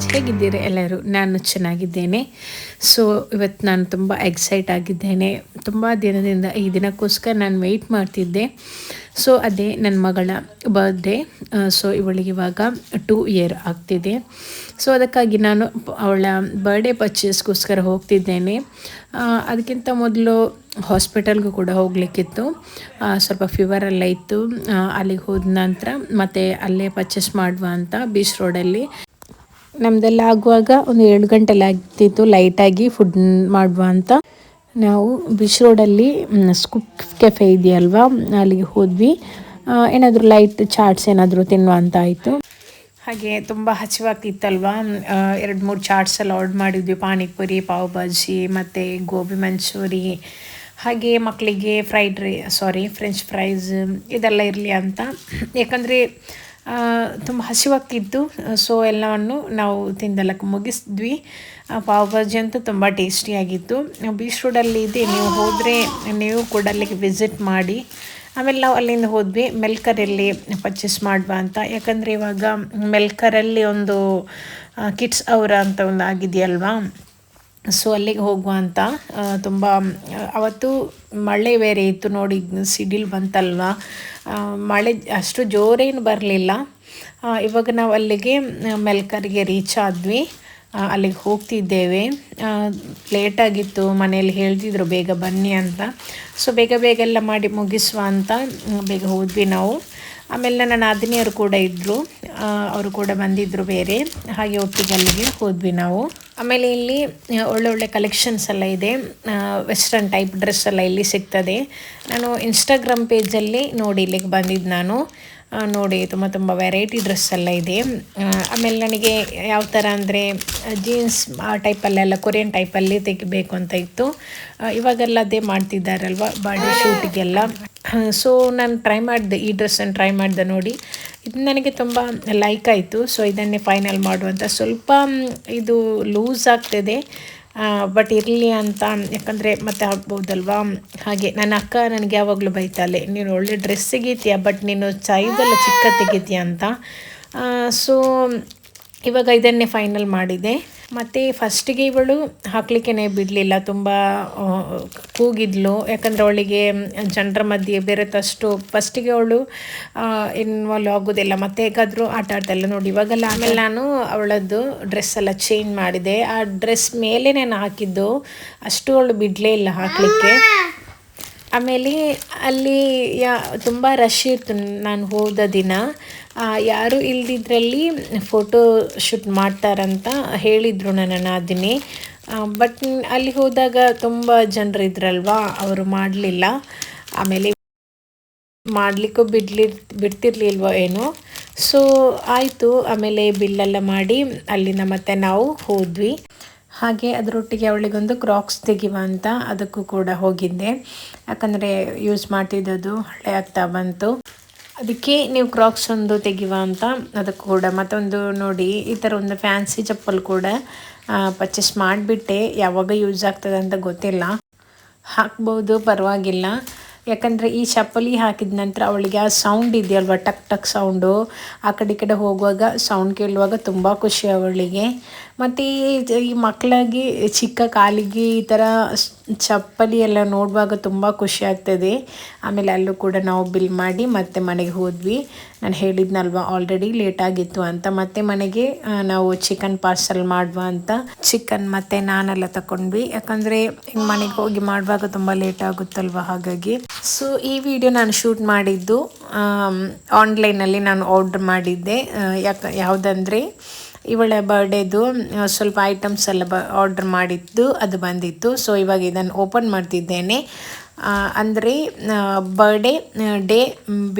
Friends ಹೇಗಿದ್ದೀರಿ ಎಲ್ಲರೂ? ನಾನು ಚೆನ್ನಾಗಿದ್ದೇನೆ. ಸೊ ಇವತ್ತು ನಾನು ತುಂಬ ಎಕ್ಸೈಟ್ ಆಗಿದ್ದೇನೆ. ತುಂಬ ದಿನದಿಂದ ಈ ದಿನಕ್ಕೋಸ್ಕರ ನಾನು ವೆಯ್ಟ್ ಮಾಡ್ತಿದ್ದೆ. ಸೊ ಅದೇ ನನ್ನ ಮಗಳ ಬರ್ಡೇ ಸೊ ಇವಳಿಗೆ ಇವಾಗ ಟೂ ಇಯರ್ ಆಗ್ತಿದೆ. ಸೊ ಅದಕ್ಕಾಗಿ ನಾನು ಅವಳ ಬರ್ಡೇ ಪರ್ಚೇಸ್ಗೋಸ್ಕರ ಹೋಗ್ತಿದ್ದೇನೆ. ಆ, ಅದಕ್ಕಿಂತ ಮೊದಲು ಹಾಸ್ಪಿಟಲ್ಗೂ ಕೂಡ ಹೋಗಲಿಕ್ಕಿತ್ತು. ಸ್ವಲ್ಪ ಫೀವರ್ ಎಲ್ಲ ಇತ್ತು. ಅಲ್ಲಿಗೆ ಹೋದ ನಂತರ ಮತ್ತೆ ಅಲ್ಲೇ ಪರ್ಚೇಸ್ ಮಾಡುವ ಅಂತ ಬೀಚ್ ರೋಡಲ್ಲಿ ನಮ್ದೆಲ್ಲ ಆಗುವಾಗ ಒಂದು ಏಳು ಗಂಟೆಲ್ಲ ಆಗ್ತಿತ್ತು ಲೈಟಾಗಿ ಫುಡ್ ಮಾಡುವ ಅಂತ. ನಾವು ಬೀಚ್ ರೋಡಲ್ಲಿ ಸ್ಕೂಪ್ ಕೆಫೆ ಇದೆಯಲ್ವಾ, ಅಲ್ಲಿಗೆ ಹೋದ್ವಿ. ಏನಾದರೂ ಲೈಟ್ ಚಾಟ್ಸ್ ಏನಾದರೂ ತಿನ್ನುವ ಅಂತ ಆಯಿತು. ಹಾಗೆ ತುಂಬ ಹಸಿವಾಗ್ತಿತ್ತಲ್ವಾ ಎರಡು ಮೂರು ಚಾಟ್ಸ್ ಎಲ್ಲ ಆರ್ಡ್ರ್ ಮಾಡಿದ್ವಿ. ಪಾನಿಪುರಿ, ಪಾವ್ ಭಾಜಿ, ಮತ್ತು ಗೋಬಿ ಮಂಚೂರಿ. ಹಾಗೆ ಮಕ್ಕಳಿಗೆ fried Rai, sorry, French fries ಇದೆಲ್ಲ ಇರಲಿ ಅಂತ. ಯಾಕಂದರೆ ತುಂಬ ಹಸಿವಾಗ್ತಿತ್ತು. ಸೊ, ಎಲ್ಲವನ್ನು ನಾವು ತಿಂದಲಕ್ಕೆ ಮುಗಿಸಿದ್ವಿ. ಪಾವ್ ಭಾಜಿ ಅಂತೂ ತುಂಬ ಟೇಸ್ಟಿಯಾಗಿತ್ತು ಬೀಚ್ ರೋಡಲ್ಲಿ ಇದೆ, ನೀವು ಹೋದರೆ ನೀವು ಕೂಡ ಅಲ್ಲಿಗೆ ವಿಸಿಟ್ ಮಾಡಿ. ಆಮೇಲೆ ನಾವು ಅಲ್ಲಿಂದ ಹೋದ್ವಿ ಮೆಲ್ಕರಲ್ಲಿ ಪರ್ಚೇಸ್ ಮಾಡುವ ಅಂತ. ಯಾಕಂದರೆ ಇವಾಗ ಮೆಲ್ಕರಲ್ಲಿ ಒಂದು ಕಿಡ್ಸ್ ಅವರ ಅಂತ ಒಂದು ಆಗಿದೆಯಲ್ವಾ? ಸೊ ಅಲ್ಲಿಗೆ ಹೋಗುವ ಅಂತ ತುಂಬ, ಅವತ್ತು ಮಳೆ ಬೇರೆ ಇತ್ತು ನೋಡಿ, ಸಿಡಿಲ್ ಬಂತಲ್ವಾ? ಮಳೆ ಅಷ್ಟು ಜೋರೇನು ಬರಲಿಲ್ಲ. ಇವಾಗ ನಾವು ಅಲ್ಲಿಗೆ ಮೆಲ್ಕರ್ಗೆ ರೀಚ್ ಆದ್ವಿ. ಅಲ್ಲಿಗೆ ಹೋಗ್ತಿದ್ದೇವೆ. ಲೇಟಾಗಿತ್ತು ಮನೆಯಲ್ಲಿ ಹೇಳ್ತಿದ್ರು, ಬೇಗ ಬನ್ನಿ ಅಂತ. ಸೊ ಬೇಗ ಬೇಗ ಎಲ್ಲ ಮಾಡಿ ಮುಗಿಸುವ ಅಂತ ಬೇಗ ಹೋದ್ವಿ ನಾವು. ಆಮೇಲೆ ನನ್ನ ನಾದಿನಿಯರು ಕೂಡ ಇದ್ದರು ಅವರು ಕೂಡ ಬಂದಿದ್ದರು ಬೇರೆ. ಹಾಗೆ ಒಟ್ಟಿಗೆ ಅಲ್ಲಿಗೆ ಹೋದ್ವಿ ನಾವು. ಆಮೇಲೆ ಇಲ್ಲಿ ಒಳ್ಳೊಳ್ಳೆ ಒಳ್ಳೆ ಒಳ್ಳೆ ಕಲೆಕ್ಷನ್ಸ್ ಎಲ್ಲ ಇದೆ. ವೆಸ್ಟರ್ನ್ ಟೈಪ್ ಡ್ರೆಸ್ ಎಲ್ಲ ಇಲ್ಲಿ ಸಿಗ್ತದೆ. ನಾನು ಇನ್ಸ್ಟಾಗ್ರಾಮ್ ಪೇಜಲ್ಲಿ ನೋಡಿ ಇಲ್ಲಿಗೆ ಬಂದಿದ್ದು ನಾನು. ನೋಡಿ, ತುಂಬ ತುಂಬ ವೆರೈಟಿ ಡ್ರೆಸ್ ಎಲ್ಲ ಇದೆ. ಆಮೇಲೆ ನನಗೆ ಯಾವ ಥರ ಅಂದರೆ ಜೀನ್ಸ್ ಆ ಟೈಪಲ್ಲೆಲ್ಲ ಕೊರಿಯನ್ ಟೈಪಲ್ಲಿ ತೆಗಿಬೇಕು ಅಂತ ಇತ್ತು. ಇವಾಗೆಲ್ಲ ಅದೇ ಮಾಡ್ತಿದ್ದಾರಲ್ವ ಬಾಡಿ ಶೂಟಿಗೆಲ್ಲ ಸೊ ನಾನು ಟ್ರೈ ಮಾಡಿದೆ, ಈ ಡ್ರೆಸ್ಸನ್ನು ಟ್ರೈ ಮಾಡಿದೆ ನೋಡಿ. ಇದು ನನಗೆ ತುಂಬ ಲೈಕ್ ಆಯಿತು ಸೊ ಇದನ್ನೇ ಫೈನಲ್ ಮಾಡುವಂಥ ಸ್ವಲ್ಪ ಇದು ಲೂಸ್ ಆಗ್ತಿದೆ ಬಟ್ ಇರಲಿ ಅಂತ, ಯಾಕಂದರೆ ಮತ್ತೆ ಆಗ್ಬೋದಲ್ವಾ? ಹಾಗೆ, ನನ್ನ ಅಕ್ಕ ನನಗೆ ಯಾವಾಗಲೂ ಬೈತಾಳೆ, ನೀನು ಒಳ್ಳೆ ಡ್ರೆಸ್ ತೆಗಿತೀಯ ಬಟ್ ನೀನು ಸೈಜೆಲ್ಲ ಚಿಕ್ಕ ತೆಗಿತೀಯ? ಅಂತ. ಸೊ ಇವಾಗ ಇದನ್ನೇ ಫೈನಲ್ ಮಾಡಿದೆ. ಮತ್ತು ಫಸ್ಟಿಗೆ ಇವಳು ಹಾಕ್ಲಿಕ್ಕೆ ಬಿಡಲಿಲ್ಲ, ತುಂಬ ಕೂಗಿದ್ಲು. ಯಾಕಂದರೆ ಅವಳಿಗೆ ಜನರ ಮಧ್ಯೆ ಬೇರೆ ತಷ್ಟು ಫಸ್ಟಿಗೆ ಅವಳು ಇನ್ವಾಲ್ವ್ ಆಗೋದಿಲ್ಲ. ಮತ್ತೆ ಹೇಗಾದರೂ ಆಟ ಆಡ್ತಾಯಿಲ್ಲ ನೋಡಿ. ಇವಾಗೆಲ್ಲ ಆಮೇಲೆ ನಾನು ಅವಳದ್ದು ಡ್ರೆಸ್ ಎಲ್ಲ ಚೇಂಜ್ ಮಾಡಿದೆ. ಆ ಡ್ರೆಸ್ ಮೇಲೆ ನಾನು ಹಾಕಿದ್ದು, ಅಷ್ಟು ಅವಳು ಬಿಡಲೇ ಇಲ್ಲ ಹಾಕಲಿಕ್ಕೆ. ಆಮೇಲೆ ಅಲ್ಲಿ ಯಾ, ತುಂಬ ರಶ್ ಇತ್ತು ನಾನು ಹೋದ ದಿನ. ಯಾರು ಇಲ್ದಿದ್ರಲ್ಲಿ ಫೋಟೋ ಶೂಟ್ ಮಾಡ್ತಾರಂತ ಹೇಳಿದರು ನನ್ನ ನಾದಿನಿ ಬಟ್ ಅಲ್ಲಿ ಹೋದಾಗ ತುಂಬ ಜನರು ಇದ್ರಲ್ವಾ, ಅವರು ಮಾಡಲಿಲ್ಲ. ಆಮೇಲೆ ಮಾಡಲಿಕ್ಕೂ ಬಿಡ್ಲಿ ಬಿಡ್ತಿರ್ಲಿಲ್ವೋ ಏನೋ. ಸೊ ಆಯಿತು, ಆಮೇಲೆ ಬಿಲ್ಲೆಲ್ಲ ಮಾಡಿ ಅಲ್ಲಿಂದ ಮತ್ತೆ ನಾವು ಹೋದ್ವಿ. ಹಾಗೆ ಅದರೊಟ್ಟಿಗೆ ಅವಳಿಗೊಂದು ಕ್ರಾಕ್ಸ್ ತೆಗಿವ ಅಂತ ಅದಕ್ಕೂ ಕೂಡ ಹೋಗಿದ್ದೆ. ಯಾಕಂದರೆ ಯೂಸ್ ಮಾಡ್ತಿದ್ದದು ಹಳೆ ಆಗ್ತಾ ಬಂತು. ಅದಕ್ಕೆ ನೀವು ಕ್ರಾಕ್ಸ್ ಒಂದು ತೆಗಿವ ಅಂತ ಅದಕ್ಕೂ ಕೂಡ ಮತ್ತೊಂದು ನೋಡಿ, ಈ ಥರ ಒಂದು ಫ್ಯಾನ್ಸಿ ಚಪ್ಪಲ್ ಕೂಡ ಪರ್ಚೇಸ್ ಮಾಡಿಬಿಟ್ಟೆ. ಯಾವಾಗ ಯೂಸ್ ಆಗ್ತದೆ ಅಂತ ಗೊತ್ತಿಲ್ಲ. ಹಾಕ್ಬೋದು, ಪರವಾಗಿಲ್ಲ. ಯಾಕಂದರೆ ಈ ಚಪ್ಪಲಿ ಹಾಕಿದ ನಂತರ ಅವಳಿಗೆ ಆ ಸೌಂಡ್ ಇದೆಯಲ್ವ, ಟಕ್ ಟಕ್ ಸೌಂಡು ಆ ಕಡೆ ಕಡೆ ಹೋಗುವಾಗ ಸೌಂಡ್ ಕೇಳುವಾಗ ತುಂಬ ಖುಷಿ ಅವಳಿಗೆ. ಮತ್ತು ಈ ಮಕ್ಕಳಿಗೆ, ಚಿಕ್ಕ ಕಾಲಿಗೆ ಈ ಥರ ಚಪ್ಪಲಿ ಎಲ್ಲ ನೋಡುವಾಗ ತುಂಬ ಖುಷಿ ಆಗ್ತದೆ. ಆಮೇಲೆ ಅಲ್ಲೂ ಕೂಡ ನಾವು ಬಿಲ್ ಮಾಡಿ ಮತ್ತೆ ಮನೆಗೆ ಹೋದ್ವಿ. ನಾನು ಹೇಳಿದ್ನಲ್ವ ಆಲ್ರೆಡಿ ಲೇಟ್ ಆಗಿತ್ತು ಅಂತ. ಮತ್ತೆ ಮನೆಗೆ ನಾವು ಚಿಕನ್ ಪಾರ್ಸಲ್ ಮಾಡುವ ಅಂತ. ಚಿಕನ್ ಮತ್ತೆ ನಾನೆಲ್ಲ ತಗೊಂಡ್ವಿ ಯಾಕಂದರೆ ಮನೆಗೆ ಹೋಗಿ ಮಾಡುವಾಗ ತುಂಬ ಲೇಟ್ ಆಗುತ್ತಲ್ವ ಹಾಗಾಗಿ. ಸೊ ಈ ವಿಡಿಯೋ ನಾನು ಶೂಟ್ ಮಾಡಿದ್ದು ಆನ್ಲೈನಲ್ಲಿ ನಾನು ಆರ್ಡ್ರ್ ಮಾಡಿದ್ದೆ. ಯಾಕ, ಯಾವುದಂದರೆ ಇವಳ ಬರ್ಡೇದು ಸ್ವಲ್ಪ ಐಟಮ್ಸ್ ಎಲ್ಲ ಬ ಆರ್ಡ್ರ್ ಮಾಡಿದ್ದು, ಅದು ಬಂದಿತ್ತು. ಸೊ ಇವಾಗ ಇದನ್ನು ಓಪನ್ ಮಾಡ್ತಿದ್ದೇನೆ. ಅಂದರೆ ಬರ್ಡೇ ಡೇ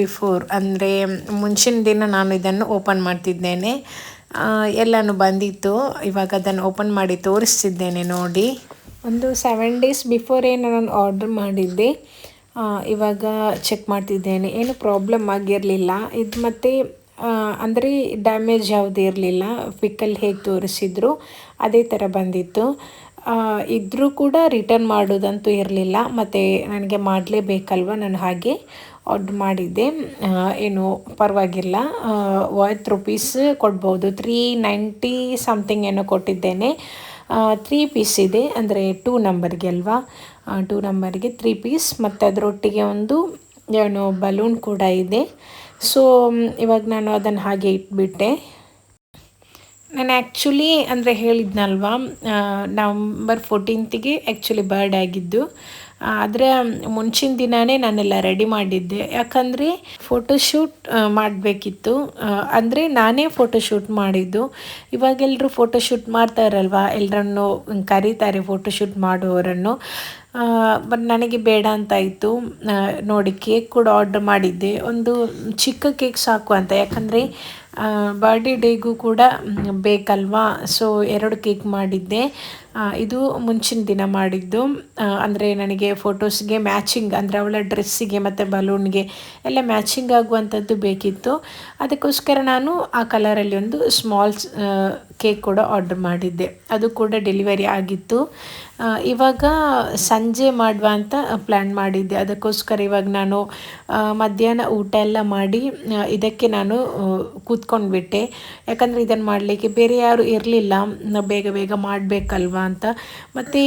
ಬಿಫೋರ್ ಅಂದರೆ, ಮುಂಚಿನ ದಿನ ನಾನು ಇದನ್ನು ಓಪನ್ ಮಾಡ್ತಿದ್ದೇನೆ. ಎಲ್ಲನೂ ಬಂದಿತ್ತು. ಇವಾಗ ಅದನ್ನು ಓಪನ್ ಮಾಡಿ ತೋರಿಸ್ತಿದ್ದೇನೆ ನೋಡಿ. ಒಂದು ಸೆವೆನ್ ಡೇಸ್ ಬಿಫೋರೇ ನಾನು ಆರ್ಡ್ರ್ ಮಾಡಿದ್ದೆ. ಇವಾಗ ಚೆಕ್ ಮಾಡ್ತಿದ್ದೇನೆ. ಏನು ಪ್ರಾಬ್ಲಮ್ ಆಗಿರಲಿಲ್ಲ. ಇದು ಮತ್ತು ಅಂದರೆ ಡ್ಯಾಮೇಜ್ ಯಾವುದೂ ಇರಲಿಲ್ಲ. ಪಿಕ್ಕಲ್ಲಿ ಹೇಗೆ ತೋರಿಸಿದ್ರು, ಅದೇ ಥರ ಬಂದಿತ್ತು. ಇದ್ದರೂ ಕೂಡ ರಿಟರ್ನ್ ಮಾಡೋದಂತೂ ಇರಲಿಲ್ಲ. ಮತ್ತು ನನಗೆ ಮಾಡಲೇಬೇಕಲ್ವ ನಾನು ಹಾಗೆ ಆರ್ಡ್ರ್ ಮಾಡಿದ್ದೆ. ಏನು, ಪರವಾಗಿಲ್ಲ. ವರ್ತ್ ರುಪೀಸ್ ಕೊಡ್ಬೋದು. ತ್ರೀ ನೈಂಟಿ ಸಮಥಿಂಗ್ ಏನೋ ಕೊಟ್ಟಿದ್ದೇನೆ. ತ್ರೀ ಪೀಸ್ ಇದೆ. ಅಂದರೆ ಟೂ ನಂಬರ್ಗೆ ಅಲ್ವಾ? ಟೂ ನಂಬರ್ಗೆ ತ್ರೀ ಪೀಸ್ ಮತ್ತು ಅದರೊಟ್ಟಿಗೆ ಒಂದು, ಏನು ಬಲೂನ್ ಕೂಡ ಇದೆ. ಸೊ ಇವಾಗ ನಾನು ಅದನ್ನು ಹಾಗೆ ಇಟ್ಬಿಟ್ಟೆ. ನಾನು ಆ್ಯಕ್ಚುಲಿ ಅಂದರೆ ಹೇಳಿದ್ನಲ್ವಾ ನವಂಬರ್ ಫೋರ್ಟೀನ್ತಿಗೆ ಆ್ಯಕ್ಚುಲಿ ಬರ್ಡ್ ಆಗಿದ್ದು ಆದರೆ ಮುಂಚಿನ ದಿನವೇ ನಾನೆಲ್ಲ ರೆಡಿ ಮಾಡಿದ್ದೆ. ಯಾಕಂದರೆ ಫೋಟೋಶೂಟ್ ಮಾಡಬೇಕಿತ್ತು. ಅಂದರೆ ನಾನೇ ಫೋಟೋಶೂಟ್ ಮಾಡಿದ್ದು. ಇವಾಗೆಲ್ಲರೂ ಫೋಟೋಶೂಟ್ ಮಾಡ್ತಾರಲ್ವ? ಎಲ್ಲರನ್ನು ಕರೀತಾರೆ ಫೋಟೋಶೂಟ್ ಮಾಡುವವರನ್ನು. ಬಟ್ ನನಗೆ ಬೇಡ ಅಂತ ಇತ್ತು ನೋಡಿ ಕೇಕ್ ಕೂಡ ಆರ್ಡ್ರ್ ಮಾಡಿದ್ದೆ. ಒಂದು ಚಿಕ್ಕ ಕೇಕ್ ಸಾಕು ಅಂತ. ಯಾಕಂದರೆ ಬರ್ಡೇ ಡೇಗೂ ಕೂಡ ಬೇಕಲ್ವಾ? ಸೊ ಎರಡು ಕೇಕ್ ಮಾಡಿದ್ದೆ. ಇದು ಮುಂಚಿನ ದಿನ ಮಾಡಿದ್ದು. ಅಂದರೆ ನನಗೆ ಫೋಟೋಸ್ಗೆ ಮ್ಯಾಚಿಂಗ್ ಅಂದರೆ ಅವಳ ಡ್ರೆಸ್ಸಿಗೆ ಮತ್ತು ಬಲೂನ್ಗೆ ಎಲ್ಲ ಮ್ಯಾಚಿಂಗ್ ಆಗುವಂಥದ್ದು ಬೇಕಿತ್ತು. ಅದಕ್ಕೋಸ್ಕರ ನಾನು ಆ ಕಲರಲ್ಲಿ ಒಂದು ಸ್ಮಾಲ್ ಕೇಕ್ ಕೂಡ ಆರ್ಡರ್ ಮಾಡಿದ್ದೆ. ಅದು ಕೂಡ ಡೆಲಿವರಿ ಆಗಿತ್ತು. ಇವಾಗ ಸಂಜೆ ಮಾಡುವ ಅಂತ ಪ್ಲ್ಯಾನ್ ಮಾಡಿದ್ದೆ. ಅದಕ್ಕೋಸ್ಕರ ಇವಾಗ ನಾನು ಮಧ್ಯಾಹ್ನ ಊಟ ಎಲ್ಲ ಮಾಡಿ ಇದಕ್ಕೆ ನಾನು ಕೂತ್ಕೊಂಡ್ಬಿಟ್ಟೆ. ಯಾಕಂದರೆ ಇದನ್ನು ಮಾಡಲಿಕ್ಕೆ ಬೇರೆ ಯಾರು ಇರಲಿಲ್ಲ. ಬೇಗ ಬೇಗ ಮಾಡಬೇಕಲ್ವಾ ಅಂತ. ಮತ್ತು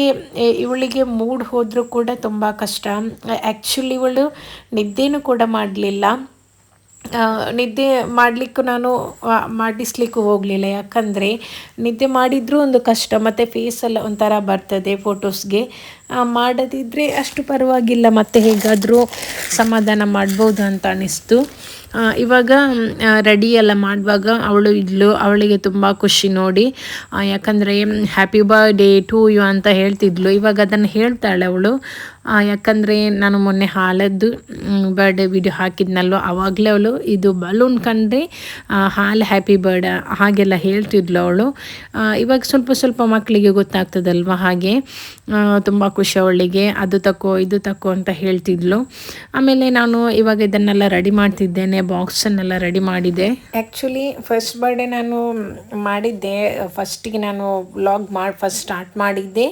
ಇವಳಿಗೆ ಮೂಡ್ ಹೋದರೂ ಕೂಡ ತುಂಬ ಕಷ್ಟ. ಆ್ಯಕ್ಚುಲಿ ಇವಳು ನಿದ್ದೆನೂ ಕೂಡ ಮಾಡಲಿಲ್ಲ. ನಿದ್ದೆ ಮಾಡಲಿಕ್ಕೂ ನಾನು ಮಾಡಿಸ್ಲಿಕ್ಕೂ ಹೋಗಲಿಲ್ಲ. ಯಾಕಂದರೆ ನಿದ್ದೆ ಮಾಡಿದರೂ ಒಂದು ಕಷ್ಟ, ಮತ್ತು ಫೇಸೆಲ್ಲ ಒಂಥರ ಬರ್ತದೆ ಫೋಟೋಸ್ಗೆ ಮಾಡದಿದ್ದರೆ ಅಷ್ಟು ಪರವಾಗಿಲ್ಲ, ಮತ್ತೆ ಹೇಗಾದರೂ ಸಮಾಧಾನ ಮಾಡ್ಬೋದು ಅಂತ ಅನ್ನಿಸ್ತು ಇವಾಗ ರೆಡಿ ಎಲ್ಲ ಮಾಡುವಾಗ ಅವಳು ಇದ್ಲು, ಅವಳಿಗೆ ತುಂಬ ಖುಷಿ ನೋಡಿ. ಯಾಕಂದರೆ ಹ್ಯಾಪಿ ಬರ್ಡೇ ಟು ಯು ಅಂತ ಹೇಳ್ತಿದ್ಲು. ಇವಾಗ ಅದನ್ನು ಹೇಳ್ತಾಳೆ ಅವಳು. ಯಾಕಂದರೆ ನಾನು ಮೊನ್ನೆ ಹಾಲದ್ದು ಬರ್ಡೇ ವಿಡಿಯೋ ಹಾಕಿದ್ನಲ್ವ? ಆವಾಗಲೇ ಅವಳು ಇದು ಬಲೂನ್ ಕಂಡ್ರೆ ಹಾಲು ಹ್ಯಾಪಿ ಬರ್ಡ ಹಾಗೆಲ್ಲ ಹೇಳ್ತಿದ್ಲು ಅವಳು. ಇವಾಗ ಸ್ವಲ್ಪ ಸ್ವಲ್ಪ ಮಕ್ಕಳಿಗೆ ಗೊತ್ತಾಗ್ತದಲ್ವ ಹಾಗೆ? ತುಂಬ ಖುಷಿ ಅವಳಿಗೆ. ಅದು ತಕೋ, ಇದು ತಕೋ ಅಂತ ಹೇಳ್ತಿದ್ಲು. ಆಮೇಲೆ ನಾನು ಇವಾಗ ಇದನ್ನೆಲ್ಲ ರೆಡಿ ಮಾಡ್ತಿದ್ದೇನೆ ಬಾಕ್ಸನ್ನೆಲ್ಲ ರೆಡಿ ಮಾಡಿದೆ. ಆ್ಯಕ್ಚುಲಿ ಫಸ್ಟ್ ಬರ್ಡೇ ನಾನು ಮಾಡಿದ್ದೆ. ಫಸ್ಟಿಗೆ ನಾನು ವ್ಲಾಗ್ ಮಾಡಿ ಫಸ್ಟ್ ಸ್ಟಾರ್ಟ್ ಮಾಡಿದ್ದೆ.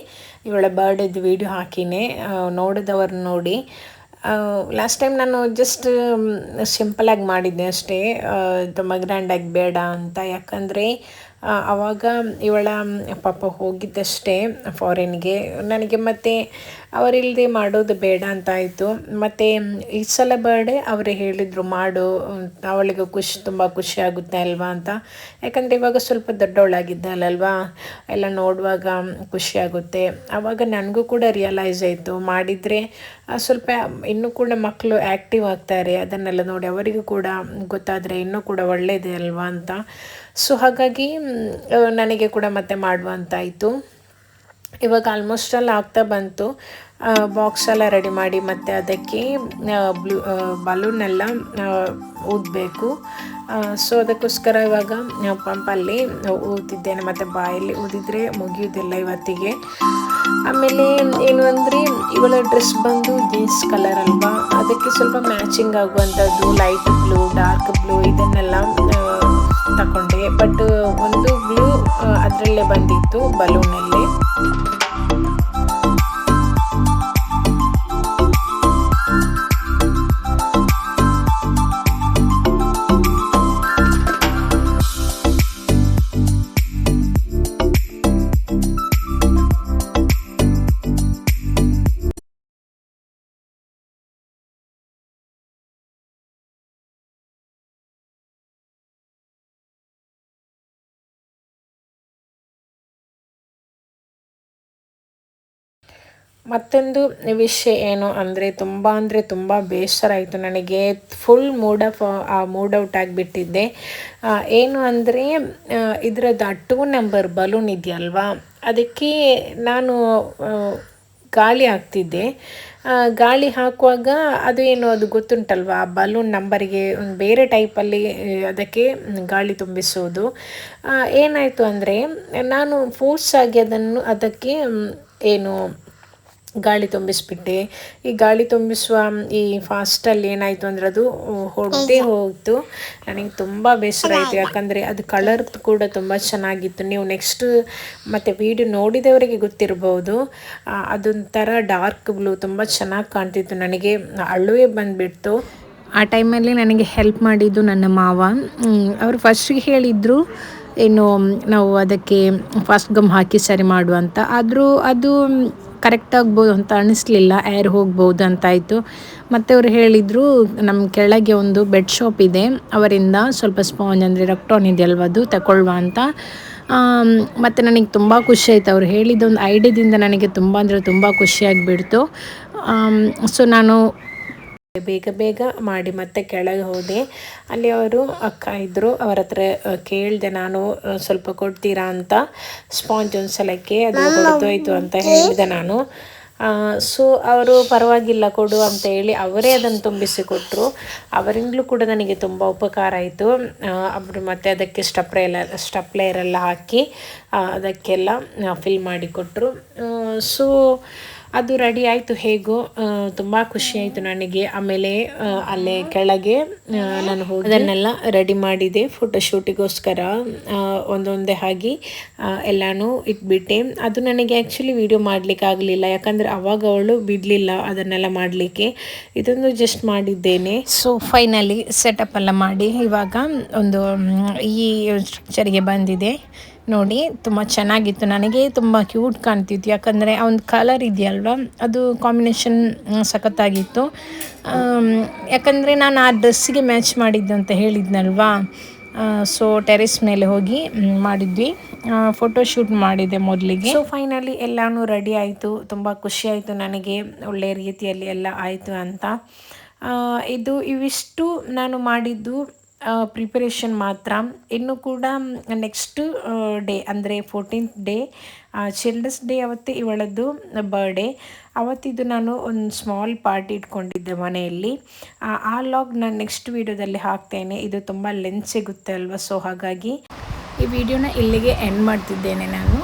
ಇವಳ ಬರ್ಡೇದು ವಿಡಿಯೋ ಹಾಕಿನೇ. ನೋಡಿದವರು ನೋಡಿ. ಲಾಸ್ಟ್ ಟೈಮ್ ನಾನು ಜಸ್ಟ್ ಸಿಂಪಲಾಗಿ ಮಾಡಿದ್ದೆ ಅಷ್ಟೇ. ತುಂಬ ಗ್ರ್ಯಾಂಡಾಗಿ ಬೇಡ ಅಂತ. ಯಾಕಂದರೆ ಆವಾಗ ಇವಳ ಪಾಪ ಹೋಗಿದ್ದಷ್ಟೇ ಫಾರಿನ್ಗೆ. ನನಗೆ ಮತ್ತೆ ಅವರಿಲ್ಲದೆ ಮಾಡೋದು ಬೇಡ ಅಂತ ಆಯಿತು. ಮತ್ತು ಈ ಸಲ ಬರ್ಡೇ ಅವರೇ ಹೇಳಿದರು, ಮಾಡು, ಅವಳಿಗೆ ಖುಷಿ, ತುಂಬ ಖುಷಿ ಆಗುತ್ತೆ ಅಲ್ವಾ ಅಂತ. ಯಾಕಂದರೆ ಇವಾಗ ಸ್ವಲ್ಪ ದೊಡ್ಡವಳಾಗಿದ್ದಾಳಲ್ವಾ, ಎಲ್ಲ ನೋಡುವಾಗ ಖುಷಿ ಆಗುತ್ತೆ. ಆವಾಗ ನನಗೂ ಕೂಡ ರಿಯಲೈಸ್ ಆಯಿತು. ಮಾಡಿದರೆ ಸ್ವಲ್ಪ ಇನ್ನೂ ಕೂಡ ಮಕ್ಕಳು ಆ್ಯಕ್ಟಿವ್ ಆಗ್ತಾರೆ. ಅದನ್ನೆಲ್ಲ ನೋಡಿ ಅವರಿಗೂ ಕೂಡ ಗೊತ್ತಾದರೆ ಇನ್ನೂ ಕೂಡ ಒಳ್ಳೆಯದೇ ಅಲ್ವಾ ಅಂತ. ಸೊ ಹಾಗಾಗಿ ನನಗೆ ಕೂಡ ಮತ್ತೆ ಮಾಡುವಂತಾಯಿತು ಇವಾಗ ಆಲ್ಮೋಸ್ಟ್ ಅಲ್ಲಿ ಆಗ್ತಾ ಬಂತು. ಬಾಕ್ಸ್ ಎಲ್ಲ ರೆಡಿ ಮಾಡಿ ಮತ್ತು ಅದಕ್ಕೆ ಬ್ಲೂ ಬಲೂನೆಲ್ಲ ಊದಬೇಕು. ಸೊ ಅದಕ್ಕೋಸ್ಕರ ಇವಾಗ ಪಂಪಲ್ಲಿ ಊದಿದ್ದೇನೆ ಮತ್ತು ಬಾಯಲ್ಲಿ ಊದಿದ್ರೆ ಮುಗಿಯೋದಿಲ್ಲ ಇವತ್ತಿಗೆ. ಆಮೇಲೆ, ಏನು ಅಂದರೆ ಇವಳ ಡ್ರೆಸ್ ಬಂದು ಜೀನ್ಸ್ ಕಲರ್ ಅಲ್ವಾ? ಅದಕ್ಕೆ ಸ್ವಲ್ಪ ಮ್ಯಾಚಿಂಗ್ ಆಗುವಂಥದ್ದು ಲೈಟ್ ಬ್ಲೂ ಡಾರ್ಕ್ ಬ್ಲೂ ಇದನ್ನೆಲ್ಲ ತಗೊಂಡೆ ಬಟ್ ಒಂದು ಬ್ಲೂ ಅದರಲ್ಲೇ ಬಂದಿತ್ತು ಬಲೂನಲ್ಲಿ ಮತ್ತೊಂದು ವಿಷಯ ಏನು ಅಂದರೆ ತುಂಬ ಅಂದರೆ ತುಂಬ ಬೇಸರ ಆಯಿತು ನನಗೆ. Full mood off mood out ಆಗಿಬಿಟ್ಟಿದ್ದೆ. ಏನು ಅಂದರೆ ಇದರದ್ದು ಟೂ ನಂಬರ್ ಬಲೂನ್ ಇದೆಯಲ್ವಾ? ಅದಕ್ಕೆ ನಾನು ಗಾಳಿ ಹಾಕ್ತಿದ್ದೆ. ಗಾಳಿ ಹಾಕುವಾಗ ಅದು ಏನು, ಅದು ಗೊತ್ತುಂಟಲ್ವಾ? ಆ ಬಲೂನ್ ನಂಬರಿಗೆ ಒಂದು ಬೇರೆ ಟೈಪಲ್ಲಿ ಅದಕ್ಕೆ ಗಾಳಿ ತುಂಬಿಸೋದು. ಏನಾಯಿತು ಅಂದರೆ, ನಾನು ಫೋರ್ಸ್ ಆಗಿ ಅದನ್ನು, ಅದಕ್ಕೆ, ಏನು ಗಾಳಿ ತುಂಬಿಸ್ಬಿಟ್ಟೆ. ಈ ಗಾಳಿ ತುಂಬಿಸುವ ಈ ಫಾಸ್ಟಲ್ಲಿ ಏನಾಯಿತು ಅಂದರೆ ಅದು ಹೊಡೆದೇ ಹೋಯಿತು ನನಗೆ ತುಂಬ ಬೇಸರ ಆಯಿತು. ಯಾಕಂದರೆ ಅದು ಕಲರ್ ಕೂಡ ತುಂಬ ಚೆನ್ನಾಗಿತ್ತು. ನೀವು ನೆಕ್ಸ್ಟ್ ಮತ್ತು ವಿಡಿಯೋ ನೋಡಿದವರಿಗೆ ಗೊತ್ತಿರ್ಬೋದು. ಅದೊಂಥರ ಡಾರ್ಕ್ ಬ್ಲೂ ತುಂಬ ಚೆನ್ನಾಗಿ ಕಾಣ್ತಿತ್ತು ನನಗೆ. ಅಳುವೆ ಬಂದುಬಿಡ್ತು. ಆ ಟೈಮಲ್ಲಿ ನನಗೆ ಹೆಲ್ಪ್ ಮಾಡಿದ್ದು ನನ್ನ ಮಾವ. ಅವರು ಫಸ್ಟಿಗೆ ಹೇಳಿದರು ಏನು ನಾವು ಅದಕ್ಕೆ ಫಾಸ್ಟ್ ಗಮ್ ಹಾಕಿ ಸರಿ ಮಾಡುವಂತ ಆದರೂ ಅದು ಕರೆಕ್ಟ್ ಆಗ್ಬೋದು ಅಂತ ಅನಿಸ್ಲಿಲ್ಲ, ಏರ್ ಹೋಗ್ಬೋದು ಅಂತ ಆಯಿತು. ಮತ್ತು ಅವರು ಹೇಳಿದರು ನಮ್ಮ ಕೆಳಗೆ ಒಂದು ಬೆಡ್ ಶಾಪ್ ಇದೆ, ಅವರಿಂದ ಸ್ವಲ್ಪ ಸ್ಪಾಂಜ್ ಅಂದರೆ ರಕ್ಟಾನ್ ಇದೆಯಲ್ವ ಅದು ತಗೊಳ್ಳುವ ಅಂತ. ಮತ್ತು ನನಗೆ ತುಂಬ ಖುಷಿ ಆಯಿತು, ಅವ್ರು ಹೇಳಿದ ಒಂದು ಐಡಿಯಾದಿಂದ ನನಗೆ ತುಂಬ ಅಂದರೆ ತುಂಬ ಖುಷಿಯಾಗಿಬಿಡ್ತು ಸೊ ನಾನು ಬೇಗ ಬೇಗ ಮಾಡಿ ಮತ್ತೆ ಕೆಳಗೆ ಹೋದೆ. ಅಲ್ಲಿ ಅವರು ಅಕ್ಕ ಇದ್ದರು ಅವರ ಹತ್ರ ಕೇಳಿದೆ ನಾನು ಸ್ವಲ್ಪ ಕೊಡ್ತೀರಾ ಅಂತ ಸ್ಪಾಂಜ್ ಒಂದು ಸಲಕ್ಕೆ ಅದು ಕೊಡ್ತೋಯ್ತು ಅಂತ ಹೇಳಿದೆ ನಾನು. ಸೊ ಅವರು ಪರವಾಗಿಲ್ಲ ಕೊಡು ಅಂತ ಹೇಳಿ ಅವರೇ ಅದನ್ನು ತುಂಬಿಸಿ ಕೊಟ್ಟರು ಅವರಿಂದಲೂ ಕೂಡ ನನಗೆ ತುಂಬ ಉಪಕಾರ ಆಯಿತು. ಅವರು ಮತ್ತೆ ಅದಕ್ಕೆ ಸ್ಟಪ್ರೆ ಎಲ್ಲ ಸ್ಟಪ್ಲೇರೆಲ್ಲ ಹಾಕಿ ಅದಕ್ಕೆಲ್ಲ ಫಿಲ್ ಮಾಡಿ ಕೊಟ್ಟರು ಸೊ ಅದು ರೆಡಿ ಆಯಿತು, ಹೇಗೋ ತುಂಬ ಖುಷಿ ಆಯಿತು ನನಗೆ. ಆಮೇಲೆ ಅಲ್ಲೇ ಕೆಳಗೆ ನಾನು ಹೋಗಿ ಅದನ್ನೆಲ್ಲ ರೆಡಿ ಮಾಡಿದೆ ಫೋಟೋಶೂಟಿಗೋಸ್ಕರ ಒಂದೊಂದೇ ಆಗಿ ಎಲ್ಲನೂ ಇಟ್ಬಿಟ್ಟೆ. ಅದು ನನಗೆ ಆ್ಯಕ್ಚುಲಿ ವಿಡಿಯೋ ಮಾಡಲಿಕ್ಕೆ ಆಗಲಿಲ್ಲ. ಯಾಕಂದರೆ ಅವಾಗ ಅವಳು ಬಿಡಲಿಲ್ಲ ಅದನ್ನೆಲ್ಲ ಮಾಡಲಿಕ್ಕೆ. ಇದೊಂದು ಜಸ್ಟ್ ಮಾಡಿದ್ದೇನೆ. ಸೊ ಫೈನಲಿ ಸೆಟಪ್ ಎಲ್ಲ ಮಾಡಿ ಇವಾಗ ಒಂದು, ಈ ಸ್ಟ್ರಕ್ಚರ್ಗೆ ಬಂದಿದೆ. ನೋಡಿ, ತುಂಬ ಚೆನ್ನಾಗಿತ್ತು. ನನಗೆ ತುಂಬ ಕ್ಯೂಟ್ ಕಾಣ್ತಿತ್ತು. ಯಾಕಂದರೆ ಆ ಕಲರ್ ಇದೆಯಲ್ವ? ಅದು ಕಾಂಬಿನೇಷನ್ ಸಖತ್ತಾಗಿತ್ತು. ಯಾಕಂದರೆ ನಾನು ಆ ಡ್ರೆಸ್ಸಿಗೆ ಮ್ಯಾಚ್ ಮಾಡಿದ್ದು ಅಂತ ಹೇಳಿದ್ನಲ್ವಾ? ಸೊ ಟೆರೆಸ್ ಮೇಲೆ ಹೋಗಿ ಮಾಡಿದ್ವಿ. ಫೋಟೋ ಶೂಟ್ ಮಾಡಿದೆ ಮೊದಲಿಗೆ. ಸೊ ಫೈನಲಿ ಎಲ್ಲನೂ ರೆಡಿ ಆಯಿತು. ತುಂಬ ಖುಷಿಯಾಯಿತು ನನಗೆ. ಒಳ್ಳೆಯ ರೀತಿಯಲ್ಲಿ ಎಲ್ಲ ಆಯಿತು ಅಂತ. ಇದು ಇವಿಷ್ಟು ನಾನು ಮಾಡಿದ್ದು. ಪ್ರಿಪರೇಷನ್ ಮಾತ್ರ. ಇನ್ನು ಕೂಡ ನೆಕ್ಸ್ಟ್ ಡೇ ಅಂದರೆ ಫೋರ್ಟೀನ್ತ್ ಡೇ ಚಿಲ್ಡ್ರನ್ಸ್ ಡೇ ಅವತ್ತೇ ಇವಳದ್ದು ಬರ್ಡೇ ಅವತ್ತಿದ್ದು ನಾನು ಒಂದು ಸ್ಮಾಲ್ ಪಾರ್ಟಿ ಇಟ್ಕೊಂಡಿದ್ದೆ ಮನೆಯಲ್ಲಿ. ಆ ಲಾಗ್ ನಾನು ನೆಕ್ಸ್ಟ್ ವೀಡಿಯೋದಲ್ಲಿ ಹಾಕ್ತೇನೆ. ಇದು ತುಂಬ ಲೆಂತ್ ಸಿಗುತ್ತೆ ಅಲ್ವಾ? ಸೊ ಹಾಗಾಗಿ ಈ ವಿಡಿಯೋನ ಇಲ್ಲಿಗೆ ಎಂಡ್ ಮಾಡ್ತಿದ್ದೇನೆ ನಾನು.